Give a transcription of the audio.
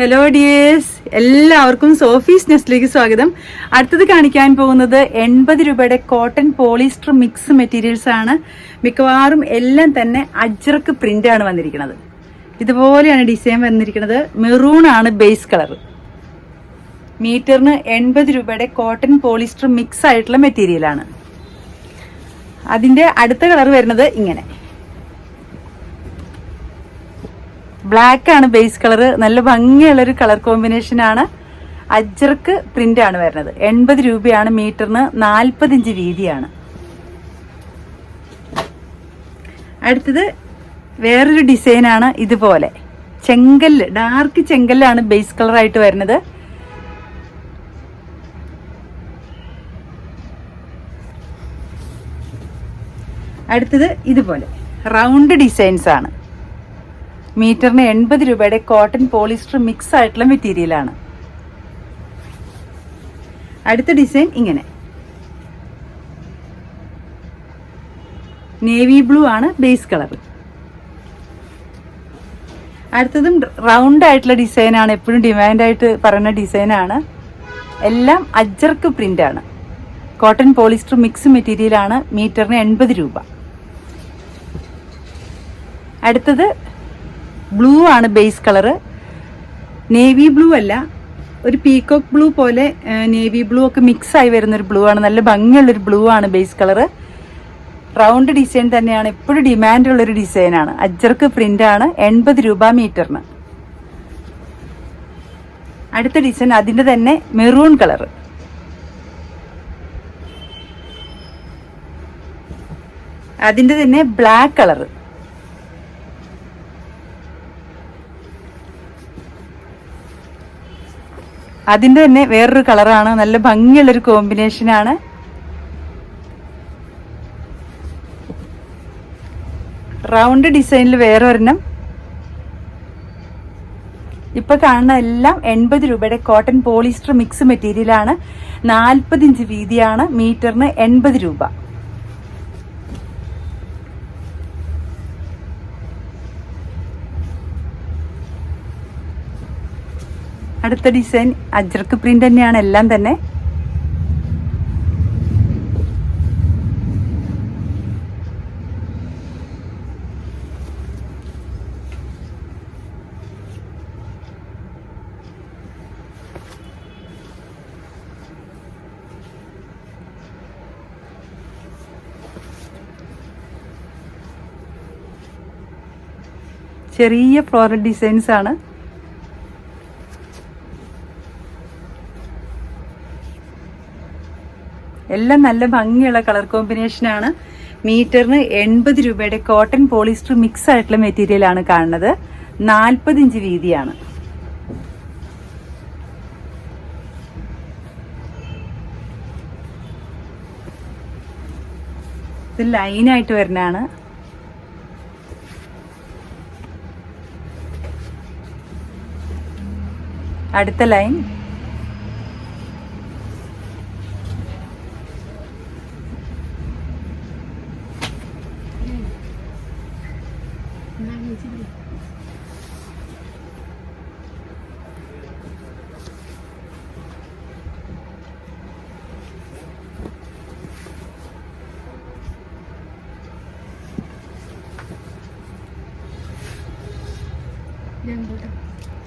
Hello dears എല്ലാവർക്കും Sophie's നെസ്റ്റിലേക്ക് സ്വാഗതം. അടുത്തത് കാണിക്കാൻ പോകുന്നത് എൺപത് രൂപയുടെ കോട്ടൺ പോളിസ്റ്റർ മിക്സ് മെറ്റീരിയൽസ് ആണ്. മിക്കവാറും എല്ലാം തന്നെ അജ്രക്ക് പ്രിന്റ് ആണ് വന്നിരിക്കുന്നത്. ഇതുപോലെയാണ് ഡിസൈൻ വന്നിരിക്കുന്നത്. മെറൂൺ ആണ് ബേസ് കളർ മീറ്ററിന് എൺപത് രൂപയുടെ കോട്ടൺ പോളിസ്റ്റർ മിക്സ് ആയിട്ടുള്ള മെറ്റീരിയലാണ് അതിന്റെ അടുത്ത കളർ വരുന്നത് ഇങ്ങനെ. ബ്ലാക്ക് ആണ് ബേസ് കളർ നല്ല ഭംഗിയുള്ള ഒരു കളർ കോമ്പിനേഷൻ ആണ്. അജ്രക്ക് പ്രിന്റ് ആണ് വരുന്നത്. എൺപത് രൂപയാണ് മീറ്ററിന് നാൽപ്പതിഞ്ച് വീതിയാണ്. അടുത്തത് വേറൊരു ഡിസൈൻ ആണ് ഇതുപോലെ. ചെങ്കല്ല് ഡാർക്ക് ചെങ്കല്ലാണ് ബേസ് കളറായിട്ട് വരുന്നത്. അടുത്തത് ഇതുപോലെ. റൗണ്ട് ഡിസൈൻസ് ആണ്. മീറ്ററിന് എൺപത് രൂപയുടെ കോട്ടൺ പോളിസ്റ്റർ മിക്സ് ആയിട്ടുള്ള മെറ്റീരിയലാണ് അടുത്ത ഡിസൈൻ ഇങ്ങനെ. നേവി ബ്ലൂ ആണ് ബേസ് കളർ അടുത്തതും റൗണ്ട് ആയിട്ടുള്ള ഡിസൈനാണ് എപ്പോഴും ഡിമാൻഡായിട്ട് പറയുന്ന ഡിസൈനാണ് എല്ലാം അജർക്ക് പ്രിന്റ് ആണ്. കോട്ടൺ പോളിസ്റ്റർ മിക്സ് മെറ്റീരിയലാണ് മീറ്ററിന് എൺപത് രൂപ. അടുത്തത് ബ്ലൂ ആണ് ബേസ് കളറ് നേവി ബ്ലൂ അല്ല. ഒരു പീകോക്ക് ബ്ലൂ പോലെ നേവി ബ്ലൂ ഒക്കെ മിക്സ് ആയി വരുന്ന ഒരു ബ്ലൂ ആണ്. നല്ല ഭംഗിയുള്ളൊരു ബ്ലൂ ആണ് ബേസ് കളറ് റൗണ്ട് ഡിസൈൻ തന്നെയാണ്. എപ്പോഴും ഡിമാൻഡ് ഉള്ളൊരു ഡിസൈനാണ് പ്രിന്റ് ആണ്. എൺപത് രൂപ മീറ്ററിന്. അടുത്ത ഡിസൈൻ അതിന്റെ തന്നെ മെറൂൺ കളർ അതിന്റെ തന്നെ ബ്ലാക്ക് കളർ അതിന്റെ തന്നെ വേറൊരു കളറാണ്. നല്ല ഭംഗിയുള്ളൊരു കോമ്പിനേഷനാണ് റൗണ്ട് ഡിസൈനിൽ വേറെ ഒരെണ്ണം. ഇപ്പൊ കാണുന്ന എല്ലാം എൺപത് രൂപയുടെ കോട്ടൺ പോളിസ്റ്റർ മിക്സ് മെറ്റീരിയലാണ് നാൽപ്പത് ഇഞ്ച് വീതിയാണ് മീറ്ററിന് എൺപത് രൂപ. അടുത്ത ഡിസൈൻ അജ്രക്ക് പ്രിന്റ് തന്നെയാണ് എല്ലാം തന്നെ. ചെറിയ ഫ്ലോറൽ ഡിസൈൻസ് ആണ്. എല്ലാം നല്ല ഭംഗിയുള്ള കളർ കോമ്പിനേഷനാണ് മീറ്ററിന് എൺപത് രൂപയുടെ കോട്ടൺ പോളിസ്റ്റർ മിക്സ് ആയിട്ടുള്ള മെറ്റീരിയൽ ആണ് കാണുന്നത്. നാൽപ്പത് ഇഞ്ച് വീതിയാണ്. ഇത് ലൈനായിട്ട് വരുന്നതാണ്. അടുത്ത ലൈൻ 집이. 그냥 보다.